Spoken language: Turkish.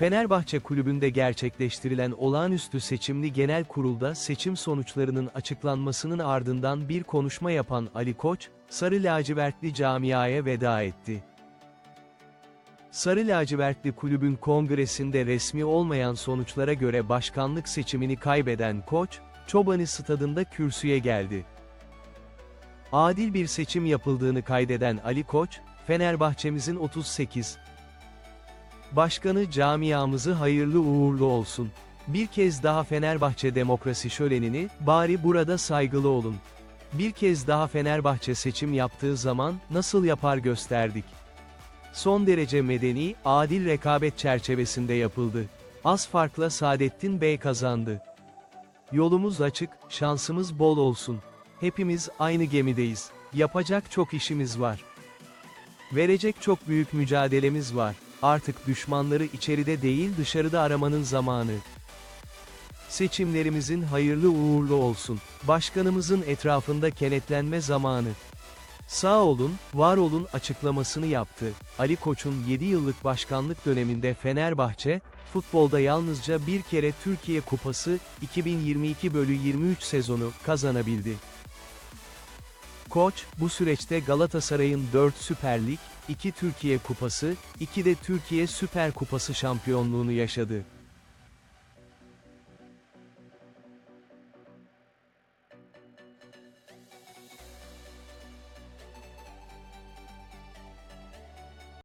Fenerbahçe Kulübü'nde gerçekleştirilen olağanüstü seçimli genel kurulda seçim sonuçlarının açıklanmasının ardından bir konuşma yapan Ali Koç, Sarı Lacivertli camiaya veda etti. Sarı Lacivertli Kulübün kongresinde resmi olmayan sonuçlara göre başkanlık seçimini kaybeden Koç, Çobani Stadında kürsüye geldi. Adil bir seçim yapıldığını kaydeden Ali Koç, Fenerbahçemizin 38 Başkanı camiamızı hayırlı uğurlu olsun. Bir kez daha Fenerbahçe demokrasi şölenini, bari burada saygılı olun. Bir kez daha Fenerbahçe seçim yaptığı zaman, nasıl yapar gösterdik. Son derece medeni, adil rekabet çerçevesinde yapıldı. Az farkla Saadettin Bey kazandı. Yolumuz açık, şansımız bol olsun. Hepimiz aynı gemideyiz. Yapacak çok işimiz var. Verecek çok büyük mücadelemiz var. Artık düşmanları içeride değil dışarıda aramanın zamanı. Seçimlerimizin hayırlı uğurlu olsun. Başkanımızın etrafında kenetlenme zamanı. Sağ olun, var olun açıklamasını yaptı. Ali Koç'un 7 yıllık başkanlık döneminde Fenerbahçe, futbolda yalnızca bir kere Türkiye Kupası, 2022 bölü 23 sezonu, kazanabildi. Koç, bu süreçte Galatasaray'ın 4 Süper Lig, 2 Türkiye Kupası, 2 de Türkiye Süper Kupası şampiyonluğunu yaşadı.